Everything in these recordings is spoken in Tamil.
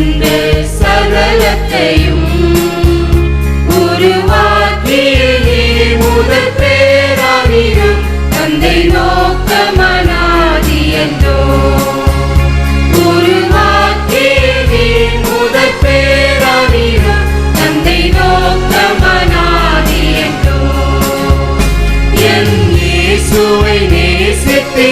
கொண்டு சகலத்தையும் உருவாக்கியே முதல் பேரானிரும் தந்தை நோக்கமனாதி என்றோ உருவாக்கியே முதல் பேரானிரும் தந்தை நோக்கமனாதி என்றோ என் இயேசுவை நேசித்தே.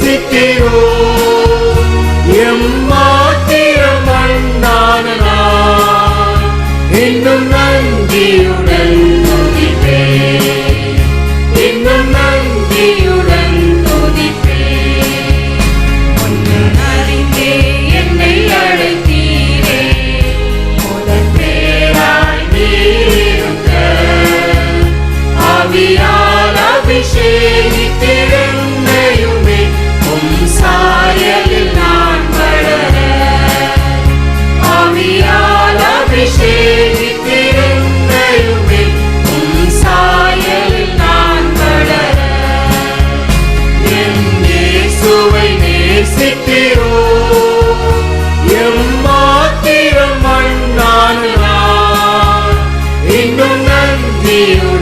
நேசிக்கிறோ எம்மாத்திரம் அண்ணான நான் இன்னும் நன்றியுடன் நேசிக்கிறோ எம்மாத்திரம் மண்ணான் இன்னும் நன்றியோ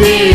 be.